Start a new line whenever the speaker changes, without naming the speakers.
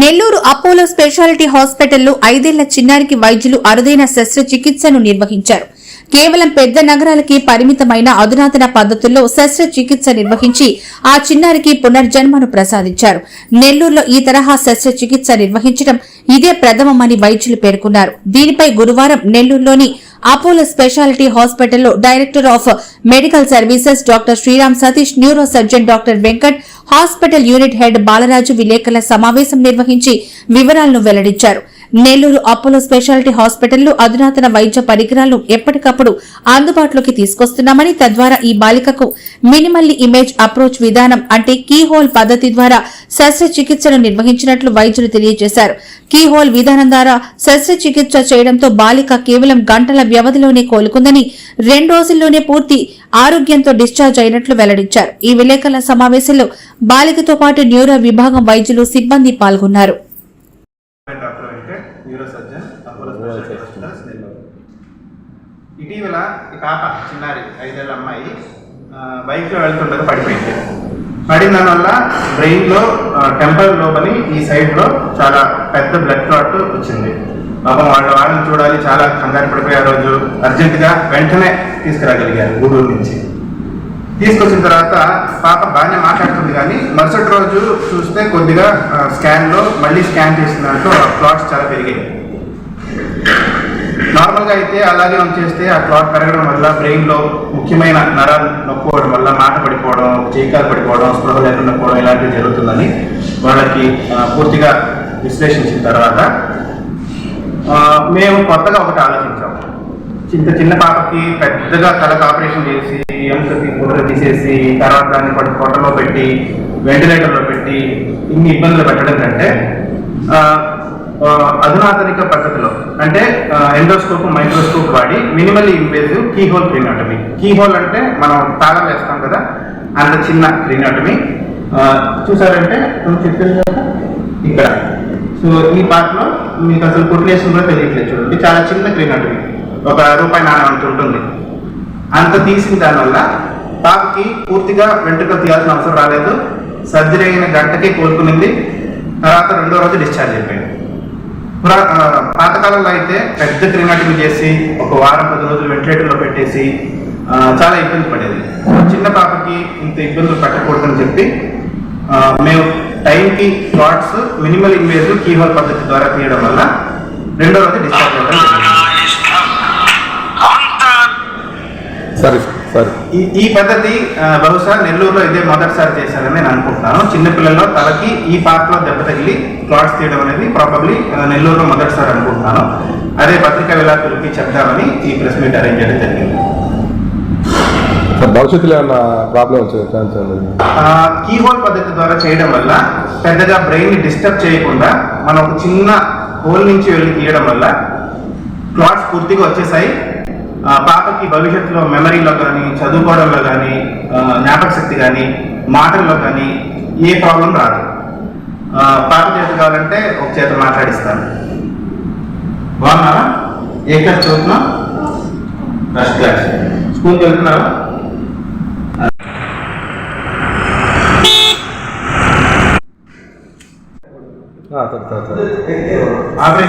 Nellore Apollo speciality హాస్పిటల్లో ఐదేళ్ళ చిన్నారికి వైద్యులు అరుదైన శస్త్రచికిత్సను నిర్వహించారు. కేవలం పెద్ద నగరాలకి పరిమితమైన అధునాతన పద్ధతుల్లో శస్త్రచికిత్స నిర్వహించి ఆ చిన్నారికి పునర్జన్మను ప్రసాదించారు. నెల్లూరులో ఈ తరహా శస్త్రచికిత్స నిర్వహించడం ఇదే ప్రథమమని వైద్యులు పేర్కొన్నారు. దీనిపై గురువారం నెల్లూరులోని అపోలో స్పెషాలిటీ హాస్పిటల్లో director of medical services doctor Sriram Satish neuro surgeon doctor Venkat hospital unit head Balaraju విలేకరుల సమావేశం నిర్వహించి వివరాలను వెల్లడించారు. నెల్లూరు అపోలో స్పెషాలిటీ హాస్పిటల్లో అధునాతన వైద్య పరికరాలను ఎప్పటికప్పుడు అందుబాటులోకి తీసుకొస్తున్నామని తద్వారా ఈ బాలికకు మినిమల్లీ ఇమేజ్ అప్రోచ్ విధానం అంటే కీహోల్ పద్ధతి ద్వారా శస్త్రచికిత్సను నిర్వహించినట్లు వైద్యులు తెలియజేశారు. కీహోల్ విధానం ద్వారా శస్త్రచికిత్స చేయడంతో బాలిక కేవలం గంటల వ్యవధిలోనే కోలుకుందని రెండు రోజుల్లోనే పూర్తి ఆరోగ్యంతో డిశ్చార్జ్ అయినట్లు వెల్లడించారు. ఈ విలేకరుల సమావేశంలో బాలికతో పాటు న్యూరో విభాగం వైద్యులు సిబ్బంది పాల్గొన్నారు
డాక్టర్ వెంకట్ న్యూరో సర్జన్ ఇటీవల పాప చిన్నారి ఐదేళ్ళ అమ్మాయి బైక్లో వెళ్తుండగా పడిపోయింది. పడిన వల్ల బ్రెయిన్లో టెంపల్ లోపలి ఈ సైడ్లో చాలా పెద్ద బ్లడ్ క్లాట్ వచ్చింది. పాపం వాళ్ళ వాళ్ళని చూడాలి చాలా కంగారు పడిపోయే ఆ రోజు అర్జెంటుగా వెంటనే తీసుకురాగలిగారు గూడూరు నుంచి. తీసుకొచ్చిన తర్వాత పాప బాగానే మాట్లాడుతుంది కానీ మరుసటి రోజు చూస్తే కొద్దిగా స్కాన్లో మళ్ళీ స్కాన్ చేసిన దాంట్లో క్లాట్స్ చాలా పెరిగాయి. నార్మల్గా అయితే అలాగే ఉంచేస్తే ఆ క్లాట్ పెరగడం వల్ల బ్రెయిన్లో ముఖ్యమైన నరాలు నొక్కుకోవడం వల్ల మాట పడిపోవడం చీకాలు పడిపోవడం స్పృహ లేకుండా పోవడం ఇలాంటివి జరుగుతుందని వాళ్ళకి పూర్తిగా విశ్లేషించిన తర్వాత మేము కొత్తగా ఒకటి ఆలోచించాం. ఇంత చిన్న పాపకి పెద్దగా తలకు ఆపరేషన్ చేసి ఎముకకి బుర్ర తీసేసి తర్వాత దాన్ని పడి పొట్టలో పెట్టి వెంటిలేటర్లో పెట్టి ఇన్ని ఇబ్బందులు పెట్టడం కంటే అధునాధునిక పద్ధతిలో. అంటే ఎండోస్కోప్ మైక్రోస్కోప్ వాడి minimal invasive key hole craniotomy key hole అంటే మనం తాళం వేస్తాం కదా అంత చిన్న క్రీనాటమీ చూసారంటే కొంచెం చెప్పింది ఇక్కడ. సో ఈ పార్ట్లో మీకు అసలు కొట్లేషన్ కూడా తెలియట్లేదు చూడండి. చాలా చిన్న క్రీనాటమీ ఒక రూపాయి నాణ్యం అంత ఉంటుంది. అంత తీసిన దానివల్ల పాపకి పూర్తిగా వెంట్రుకలు తీయాల్సిన అవసరం రాలేదు. సర్జరీ అయిన గంటకే కోలుకునింది. తర్వాత రెండో రోజు డిశ్చార్జ్ అయిపోయింది. పాతకాలంలో అయితే పెద్ద క్రిమాటమీ చేసి ఒక వారం పది రోజులు వెంటిలేటర్లో పెట్టేసి చాలా ఇబ్బంది పడేది. చిన్న పాపకి ఇంత ఇబ్బందులు పెట్టకూడదని చెప్పి ఆ, మేము టైంకి షార్ట్స్ మినిమల్ ఇన్వేజ్ కీహోల్ పద్ధతి ద్వారా తీయడం వల్ల రెండో రోజు డిశ్చార్జ్ అవ్వడం
సరే
ఈ ఈ పద్ధతి బహుశా నెల్లూరులో ఇదే మొదటిసారి చేశారని నేను అనుకుంటున్నాను. చిన్నపిల్లల్లో తలకి ఈ పార్ట్లో దెబ్బ తగిలి క్లాట్స్ తీయడం అనేది ప్రాబబ్లీ నెల్లూరులో మొదటిసారి అనుకుంటున్నాను. అదే పత్రికా విలేకరులకి చెప్దామని ఈ ప్రెస్ మీట్ అరేంజ్ చేయడం జరిగింది.
భవిష్యత్తులో ఏమన్నా ప్రాబ్లం
కీ హోల్ పద్ధతి ద్వారా చేయడం వల్ల పెద్దగా బ్రెయిన్ని డిస్టర్బ్ చేయకుండా మనం ఒక చిన్న హోల్ నుంచి వెళ్ళి తీయడం వల్ల క్లాట్స్ పూర్తిగా వచ్చేసాయి. పాపకి భవిష్యత్తులో మెమరీలో కానీ చదువుకోవడంలో కానీ జ్ఞాపక శక్తి కానీ మాటల్లో కానీ ఏ ప్రాబ్లం రాదు. పాప చేత కావాలంటే ఒక చేత మాట్లాడిస్తాను. బాగున్నారా? ఏ క్లాస్ చదువుతున్నా ఫస్ట్ క్లాస్. స్కూల్కి వెళ్తున్నారా ఆ తర్వాత సరే